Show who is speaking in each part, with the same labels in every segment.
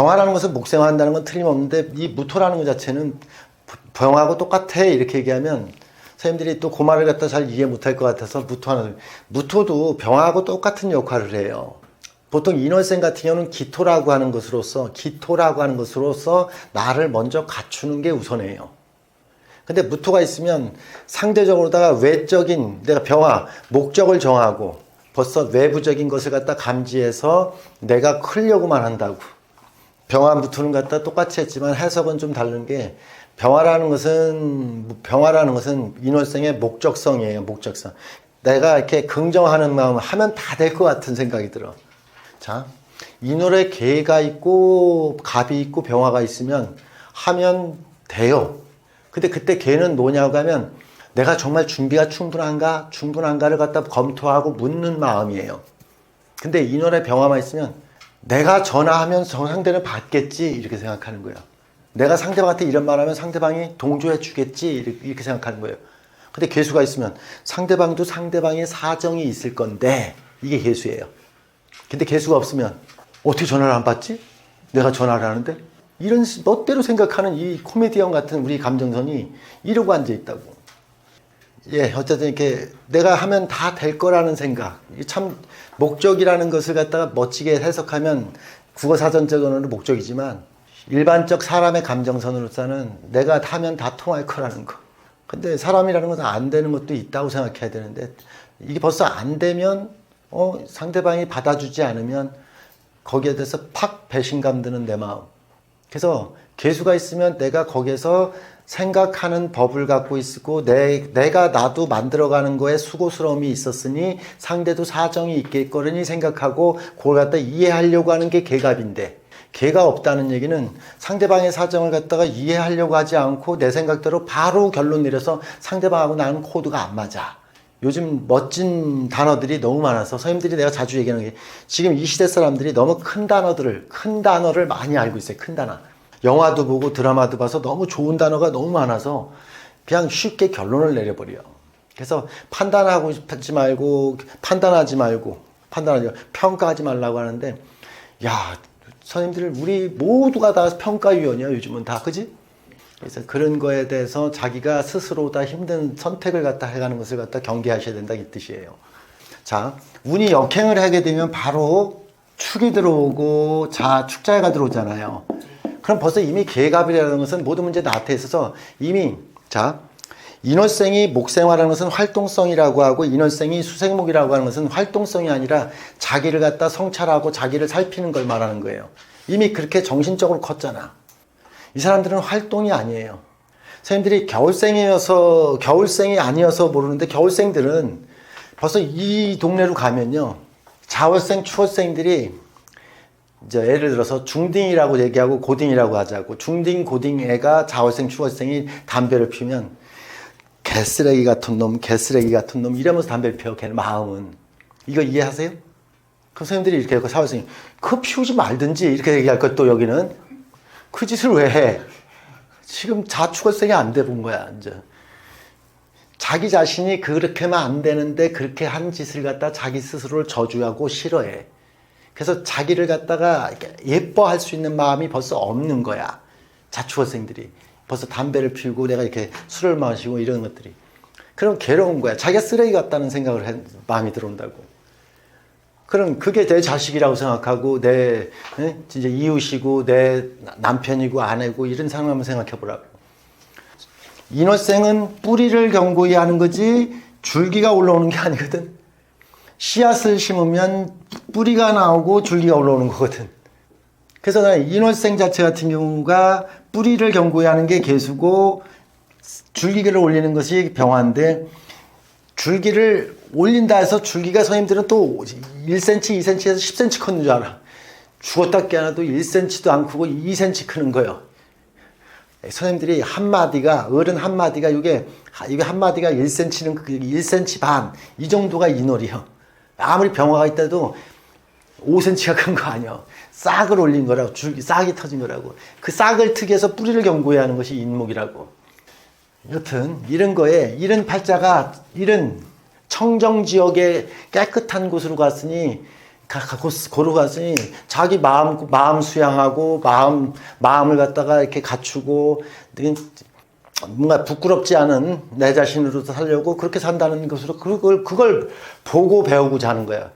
Speaker 1: 병화라는 것은 목생화한다는 건 틀림없는데 이 무토라는 것 자체는 병하고 똑같아 이렇게 얘기하면 선생님들이 또그 말을 갖다 잘 이해 못할 것 같아서 무토하는 무토도 병하고 똑같은 역할을 해요. 보통 인월생 같은 경우는 기토라고 하는 것으로서 기토라고 하는 것으로서 나를 먼저 갖추는 게 우선이에요. 근데 무토가 있으면 상대적으로다가 외적인 내가 병화 목적을 정하고 벌써 외부적인 것을 갖다 감지해서 내가 크려고만 한다고 병화 무토는 갖다 똑같이 했지만 해석은 좀 다른 게 병화라는 것은 병화라는 것은 인월생의 목적성이에요 목적성. 내가 이렇게 긍정하는 마음 하면 다 될 것 같은 생각이 들어. 자 인월에 개가 있고 갑이 있고 병화가 있으면 하면 돼요. 근데 그때 걔는 뭐냐고 하면 내가 정말 준비가 충분한가 충분한가를 갖다 검토하고 묻는 마음이에요. 근데 인원의 병화만 있으면 내가 전화하면 저 상대는 받겠지 이렇게 생각하는 거예요. 내가 상대방한테 이런 말하면 상대방이 동조해 주겠지 이렇게- 생각하는 거예요. 근데 개수가 있으면 상대방도 상대방의 사정이 있을 건데 이게 개수예요. 근데 개수가 없으면 어떻게 전화를 안 받지? 내가 전화를 하는데 이런 시- 멋대로 생각하는 이 코미디언 같은 우리 감정선이 이러고 앉아 있다고. 예, 어쨌든 이렇게 내가 하면 다 될 거라는 생각. 참 목적이라는 것을 갖다가 멋지게 해석하면 국어 사전적으로는 목적이지만 일반적 사람의 감정선으로서는 내가 하면 다 통할 거라는 거. 근데 사람이라는 것은 안 되는 것도 있다고 생각해야 되는데 이게 벌써 안 되면 어, 상대방이 받아주지 않으면 거기에 대해서 팍 배신감 드는 내 마음. 그래서 개수가 있으면 내가 거기에서 생각하는 법을 갖고 있고 내, 내가 나도 만들어가는 거에 수고스러움이 있었으니 상대도 사정이 있겠거니 생각하고 그걸 갖다 이해하려고 하는 게 개갑인데 개가 없다는 얘기는 상대방의 사정을 갖다가 이해하려고 하지 않고 내 생각대로 바로 결론 내려서 상대방하고 나는 코드가 안 맞아. 요즘 멋진 단어들이 너무 많아서 선생님들이 내가 자주 얘기하는 게 지금 이 시대 사람들이 너무 큰 단어들을 큰 단어를 많이 알고 있어요. 큰 단어. 영화도 보고 드라마도 봐서 너무 좋은 단어가 너무 많아서 그냥 쉽게 결론을 내려버려. 그래서 판단하고 싶지 말고 판단하지 말고 판단하지 말고 평가하지 말라고 하는데 야 선생님들 우리 모두가 다 평가위원이야 요즘은 다 그지? 그래서 그런 거에 대해서 자기가 스스로 다 힘든 선택을 갖다 해가는 것을 갖다 경계하셔야 된다 이 뜻이에요. 자, 운이 역행을 하게 되면 바로 축이 들어오고 자 축자가 들어오잖아요. 그럼 벌써 이미 계갑이라는 것은 모든 문제 나한테 있어서 이미 자 인월생이 목생화라는 것은 활동성이라고 하고 인월생이 수생목이라고 하는 것은 활동성이 아니라 자기를 갖다 성찰하고 자기를 살피는 걸 말하는 거예요. 이미 그렇게 정신적으로 컸잖아. 이 사람들은 활동이 아니에요. 선생님들이 겨울생이어서 겨울생이 아니어서 모르는데 겨울생들은 벌써 이 동네로 가면요. 자월생, 추월생들이 이제 예를 들어서 중딩이라고 얘기하고 고딩이라고 하자고 중딩, 고딩 애가 자월생, 추월생이 담배를 피우면 개쓰레기 같은 놈, 개쓰레기 같은 놈 이러면서 담배를 피워 걔는 마음은 이거 이해하세요? 그럼 선생님들이 이렇게 하고 사월생이 그거 피우지 말든지 이렇게 얘기할 것또 여기는 그 짓을 왜 해? 지금 자축월생이 안 돼 본 거야 이제 자기 자신이 그렇게만 안 되는데 그렇게 한 짓을 갖다 자기 스스로를 저주하고 싫어해. 그래서 자기를 갖다가 예뻐할 수 있는 마음이 벌써 없는 거야. 자취학생들이. 벌써 담배를 피우고 내가 이렇게 술을 마시고 이런 것들이. 그럼 괴로운 거야. 자기가 쓰레기 같다는 생각을 해, 마음이 들어온다고. 그럼 그게 내 자식이라고 생각하고 내 에? 진짜 이웃이고 내 남편이고 아내고 이런 한번 생각해 보라고. 인월생은 뿌리를 경고히 하는 거지 줄기가 올라오는 게 아니거든. 씨앗을 심으면 뿌리가 나오고 줄기가 올라오는 거거든. 그래서 나 인월생 자체 같은 경우가 뿌리를 경고히 하는 게 개수고 줄기를 올리는 것이 병화인데 줄기를 올린다 해서 줄기가 선생님들은 또 1cm, 2cm에서 10cm 컸는 줄 알아. 죽었다 깨어나도 1cm도 안 크고 2cm 크는 거예요. 선생님들이 한마디가, 어른 한마디가 이게, 이게 한마디가 1cm는 1cm 반, 이 정도가 인월이요. 아무리 병화가 있다도 5cm가 큰 거 아니야. 싹을 올린 거라고, 줄기, 싹이 터진 거라고. 그 싹을 특이해서 뿌리를 경고해야 하는 것이 인목이라고. 여튼, 이런 거에, 이런 팔자가, 이런 청정 지역의 깨끗한 곳으로 갔으니 가- 가- 고- 고루 갔으니 자기 마음 마음 수양하고 마음 마음을 갖다가 이렇게 갖추고 뭔가 부끄럽지 않은 내 자신으로 살려고 그렇게 산다는 것으로 그걸 그걸 보고 배우고자 하는 거야.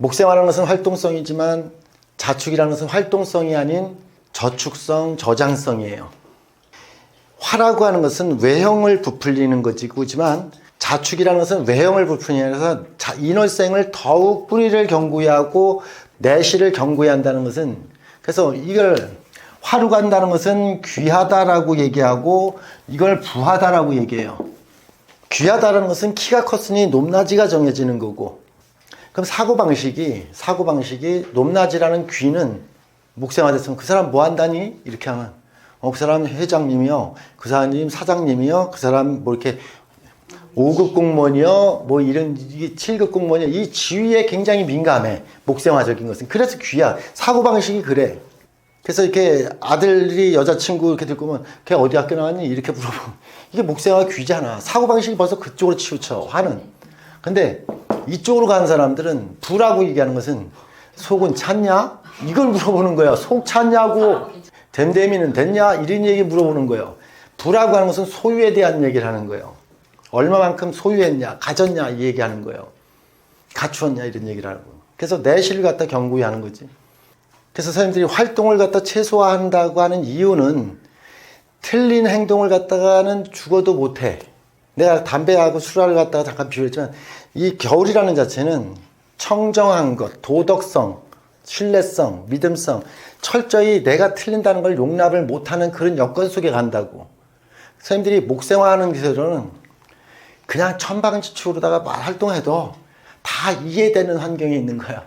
Speaker 1: 목생활하는 것은 활동성이지만 자축이라는 것은 활동성이 아닌 저축성, 저장성이에요. 화라고 하는 것은 외형을 부풀리는 것이지만 자축이라는 것은 외형을 부풀리는 해서 인월생을 더욱 뿌리를 경고히 하고 내실을 경고히 한다는 것은 그래서 이걸 화로 간다는 것은 귀하다라고 얘기하고 이걸 부하다라고 얘기해요. 귀하다라는 것은 키가 컸으니 높낮이가 정해지는 거고 그럼 사고 방식이 사고 방식이 높낮이라는 귀는 목생활에서는 그 사람 뭐 한다니? 이렇게 하면 어, 그 사람 회장님이요 그 사람님 사장님이요 그 사람 뭐 이렇게 5급 공무원이요 뭐 이런 이게 7급 공무원이요. 이 지위에 굉장히 민감해 목생활적인 것은. 그래서 귀야. 사고 방식이 그래. 그래서 이렇게 아들이 여자친구 이렇게 들고 오면 걔 어디 학교 나왔니? 이렇게 물어보면 이게 목생활 귀잖아. 사고 방식이 벌써 그쪽으로 치우쳐 화는. 근데 이쪽으로 가는 사람들은 부라고 얘기하는 것은 속은 찼냐? 이걸 물어보는 거야. 속 찼냐고. 댐댐이는 됐냐? 이런 얘기 물어보는 거예요. 부라고 하는 것은 소유에 대한 얘기를 하는 거예요. 얼마만큼 소유했냐? 가졌냐? 이 얘기하는 거예요. 갖추었냐? 이런 얘기를 하는 거예요. 그래서 내실을 갖다 경고히 하는 거지. 그래서 선생님들이 활동을 갖다 최소화한다고 하는 이유는 틀린 행동을 갖다가는 죽어도 못해. 내가 담배하고 술을 갖다가 잠깐 비유했지만 이 겨울이라는 자체는 청정한 것, 도덕성, 신뢰성, 믿음성, 철저히 내가 틀린다는 걸 용납을 못하는 그런 여건 속에 간다고. 선생님들이 목생화하는 기세로는 그냥 천방지축으로다가 말 활동해도 다 이해되는 환경에 있는 거야.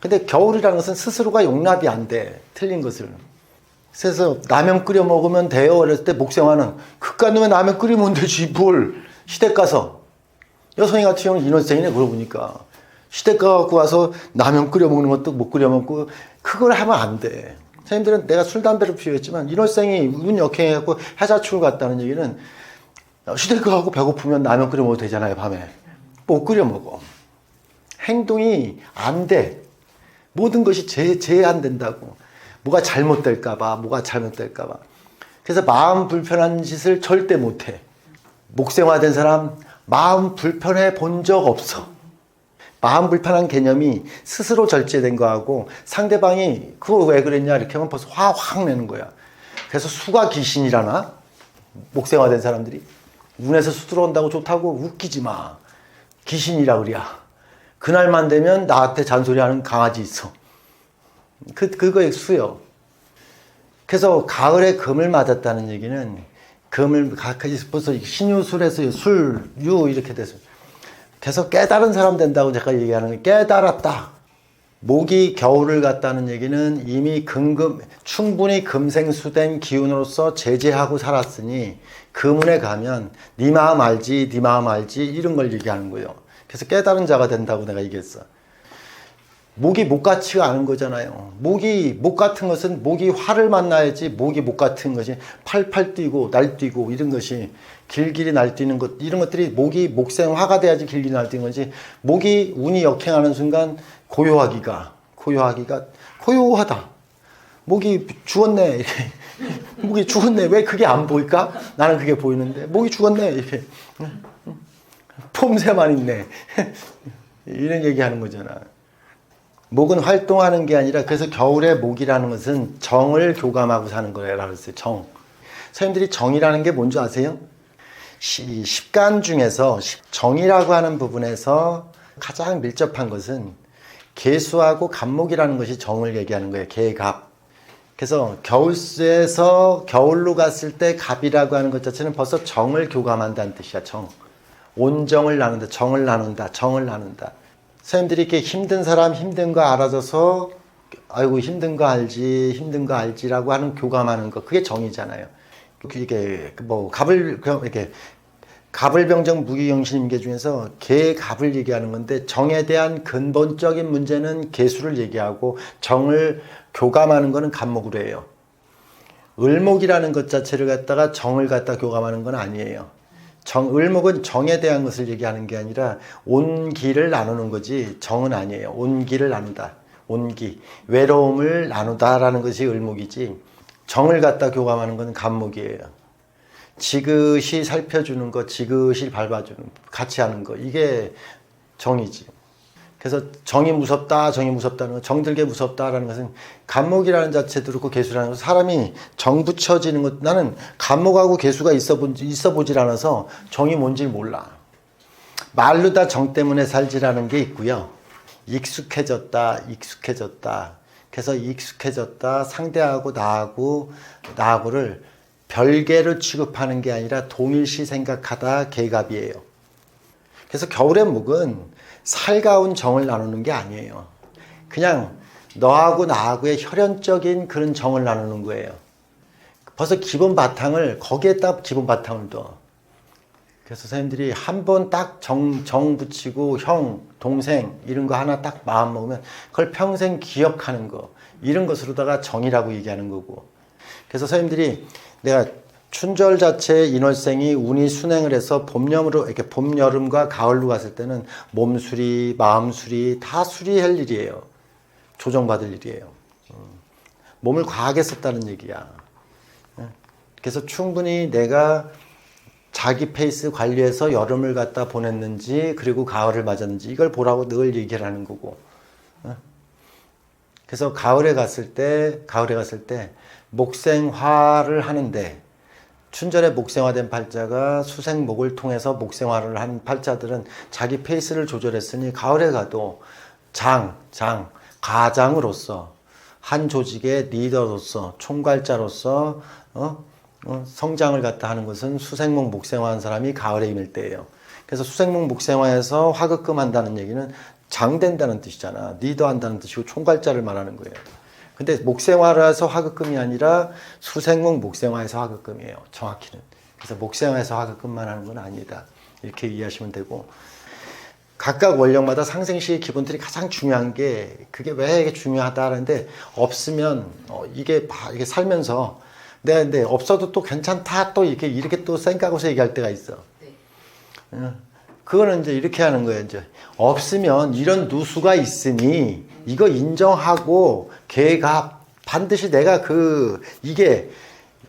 Speaker 1: 근데 겨울이라는 것은 스스로가 용납이 안 돼. 틀린 것을. 그래서 라면 끓여 먹으면 돼요. 어렸을 때 목생화는 그깟 놈에 라면 끓이면 되지 뭘 시댁 가서 여성이 같은 경우는 인원생이네 그러고 보니까 시댁 가갖고 와서 라면 끓여 먹는 것도 못 끓여 먹고 그걸 하면 안 돼. 선생님들은 내가 술 담배를 피우겠지만 인원생이 운 역행해갖고 해자축을 갔다는 얘기는 시댁 가갖고 배고프면 라면 끓여 먹어도 되잖아요 밤에 못 끓여 먹어. 행동이 안 돼. 모든 것이 제, 제한 된다고. 뭐가 잘못될까봐, 뭐가 잘못될까봐. 그래서 마음 불편한 짓을 절대 못 해. 목생화된 사람, 마음 불편해 본 적 없어. 마음 불편한 개념이 스스로 절제된 거하고 상대방이 그거 왜 그랬냐 이렇게 하면 벌써 화 확 내는 거야. 그래서 수가 귀신이라나? 목생화된 사람들이. 운에서 수 들어온다고 좋다고 웃기지 마. 귀신이라 그래야. 그날만 되면 나한테 잔소리하는 강아지 있어. 그 그거의 수요. 그래서 가을에 금을 맞았다는 얘기는 금을 가까이 벌써 신유술에서 술, 유 이렇게 돼서 계속 깨달은 사람 된다고 제가 얘기하는 게 깨달았다. 목이 겨울을 갔다는 얘기는 이미 금금 충분히 금생수된 기운으로서 제재하고 살았으니 금운에 가면 네 마음 알지, 네 마음 알지 이런 걸 얘기하는 거예요. 그래서 깨달은 자가 된다고 내가 얘기했어. 목이 목 같지가 않은 거잖아요. 목이 목 같은 것은 목이 화를 만나야지 목이 목 같은 것이 팔팔 뛰고 날뛰고 이런 것이 길길이 날뛰는 것 이런 것들이 목이 목생 화가 돼야지 길길이 날뛰는 거지. 목이 운이 역행하는 순간 고요하기가 고요하기가 고요하다. 목이 죽었네. 이렇게. 목이 죽었네. 왜 그게 안 보일까? 나는 그게 보이는데. 목이 죽었네. 이렇게. 폼새만 있네. 이런 얘기하는 거잖아. 목은 활동하는 게 아니라 그래서 겨울에 목이라는 것은 정을 교감하고 사는 거라고 그랬어요. 정. 선생님들이 정이라는 게 뭔지 아세요? 시- 십간 중에서 십- 정이라고 하는 부분에서 가장 밀접한 것은 개수하고 갑목이라는 것이 정을 얘기하는 거예요. 개갑. 그래서 겨울수에서 겨울로 갔을 때 갑이라고 하는 것 자체는 벌써 정을 교감한다는 뜻이야. 정. 온정을 나눈다. 정을 나눈다. 정을 나눈다. 선생님들이 이렇게 힘든 사람 힘든 거 알아줘서 아이고 힘든 거 알지 힘든 거 알지라고 하는 교감하는 거 그게 정이잖아요. 이게 뭐 갑을 이렇게 갑을병정 무기경신임계 중에서 개 갑을 얘기하는 건데 정에 대한 근본적인 문제는 개수를 얘기하고 정을 교감하는 거는 갑목으로 해요. 을목이라는 것 자체를 갖다가 정을 갖다 교감하는 건 아니에요. 정, 을목은 정에 대한 것을 얘기하는 게 아니라 온기를 나누는 거지 정은 아니에요. 온기를 나누다. 온기. 외로움을 나누다라는 것이 을목이지 정을 갖다 교감하는 건 간목이에요. 지그시 살펴주는 것, 지그시 밟아주는, 같이 하는 거. 이게 정이지. 그래서 정이 무섭다, 정이 무섭다는 거, 정들게 무섭다라는 것은 간목이라는 자체도 그렇고 개수라는 것, 사람이 정 붙여지는 것, 나는 간목하고 개수가 있어 본, 있어 보질 않아서 정이 뭔지 몰라. 말로 다 정 때문에 살지라는 게 있고요. 익숙해졌다, 익숙해졌다. 그래서 익숙해졌다, 상대하고 나하고, 나하고를 별개로 취급하는 게 아니라 동일시 생각하다 개갑이에요. 그래서 겨울의 목은 살가운 정을 나누는 게 아니에요. 그냥 너하고 나하고의 혈연적인 그런 정을 나누는 거예요. 벌써 기본 바탕을 거기에다 기본 바탕을 둬. 그래서 선생님들이 한 번 딱 정, 정 붙이고 형, 동생 이런 거 하나 딱 마음 먹으면 그걸 평생 기억하는 거 이런 것으로다가 정이라고 얘기하는 거고. 그래서 선생님들이 내가 춘절 자체에 인월생이 운이 순행을 해서 봄여름으로 이렇게 봄 여름과 가을로 갔을 때는 몸 수리, 마음 수리 다 수리할 일이에요. 조정받을 일이에요. 음. 몸을 과하게 썼다는 얘기야. 예. 그래서 충분히 내가 자기 페이스 관리해서 여름을 갖다 보냈는지 그리고 가을을 맞았는지 이걸 보라고 늘 얘기를 하는 거고. 예. 그래서 가을에 갔을 때 가을에 갔을 때 목생화를 하는데 춘절에 목생화된 팔자가 수생목을 통해서 목생화를 한 팔자들은 자기 페이스를 조절했으니 가을에 가도 장, 장, 가장으로서 한 조직의 리더로서 총괄자로서 어? 어? 성장을 갖다 하는 것은 수생목 목생화한 사람이 가을에 임할 때예요. 그래서 수생목 목생화에서 화급금 한다는 얘기는 장된다는 뜻이잖아. 리더한다는 뜻이고 총괄자를 말하는 거예요. 근데 목생화라서 화급금이 아니라 수생목 목생화에서 화급금이에요. 정확히는. 그래서 목생화에서 화급금만 하는 건 아니다. 이렇게 이해하시면 되고 각각 원령마다 상생시의 기본들이 가장 중요한 게 그게 왜 이게 중요하다는데 없으면 어, 이게 바- 이게 살면서 내가 근데 없어도 또 괜찮다 또 이렇게 이렇게 또 생각하고서 얘기할 때가 있어. 어, 그거는 이제 이렇게 하는 거예요. 이제 없으면 이런 누수가 있으니 이거 인정하고 걔가 반드시 내가 그 이게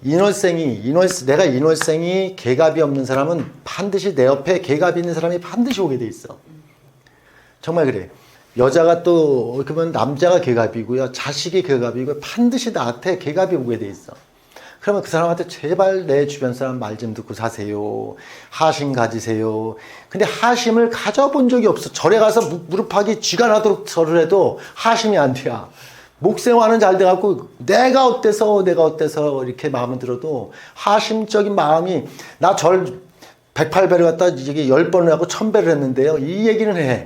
Speaker 1: 인월생이 인월 내가 인월생이 개갑이 없는 사람은 반드시 내 옆에 개갑이 있는 사람이 반드시 오게 돼 있어. 정말 그래. 여자가 또 그러면 남자가 개갑이고요, 자식이 개갑이고 반드시 나한테 개갑이 오게 돼 있어. 그러면 그 사람한테 제발 내 주변 사람 말 좀 듣고 사세요. 하심 가지세요. 근데 하심을 가져본 적이 없어. 절에 가서 무- 무릎하기 쥐가 나도록 절을 해도 하심이 안 돼야. 목생화는 잘 돼갖고 내가 어때서 내가 어때서 이렇게 마음을 들어도 하심적인 마음이 나 절 108배를 갖다 이게 10번을 하고 1000배를 했는데요. 이 얘기는 해.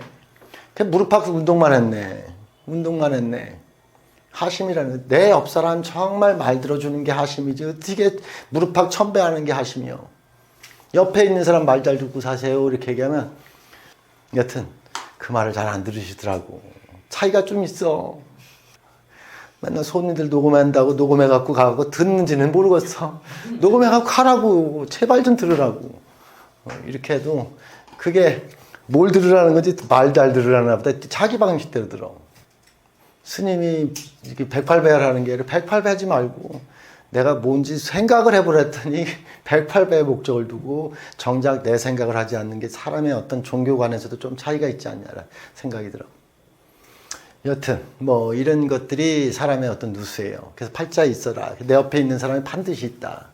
Speaker 1: 그냥 무릎팍 운동만 했네. 운동만 했네. 하심이라는 내 옆 사람 정말 말 들어주는 게 하심이지 어떻게 무릎팍 천배하는 게 하심이요. 옆에 있는 사람 말 잘 듣고 사세요 이렇게 얘기하면 여튼 그 말을 잘 안 들으시더라고. 차이가 좀 있어. 맨날 손님들 녹음한다고 녹음해 갖고 가고 듣는지는 모르겠어. 녹음해 갖고 가라고 제발 좀 들으라고. 어, 이렇게 해도 그게 뭘 들으라는 건지 말 잘 들으라나 보다 자기 방식대로 들어. 스님이 이렇게 108배 하라는 게 아니라 108배 하지 말고 내가 뭔지 생각을 해보랬더니 108배의 목적을 두고 정작 내 생각을 하지 않는 게 사람의 어떤 종교관에서도 좀 차이가 있지 않냐라 생각이 들어. 여튼 뭐 이런 것들이 사람의 어떤 누수예요. 그래서 팔자에 있어라. 내 옆에 있는 사람이 반드시 있다.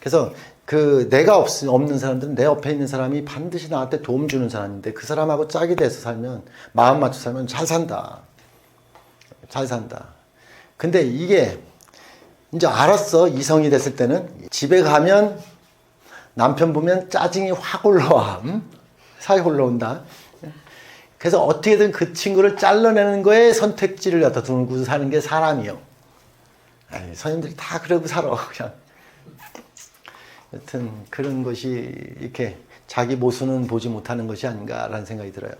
Speaker 1: 그래서 그 내가 없, 없는 사람들은 내 옆에 있는 사람이 반드시 나한테 도움 주는 사람인데 그 사람하고 짝이 돼서 살면 마음 맞춰 살면 잘 산다. 잘 산다. 근데 이게 이제 알았어. 이성이 됐을 때는 집에 가면 남편 보면 짜증이 확 올라와. 음? 사이 올라온다. 그래서 어떻게든 그 친구를 잘라내는 거에 선택지를 갖다 두고 사는 게 사람이요. 아이, 선생님들이 다 그러고 살아. 그냥. 여튼 그런 것이 이렇게 자기 모습은 보지 못하는 것이 아닌가라는 생각이 들어요.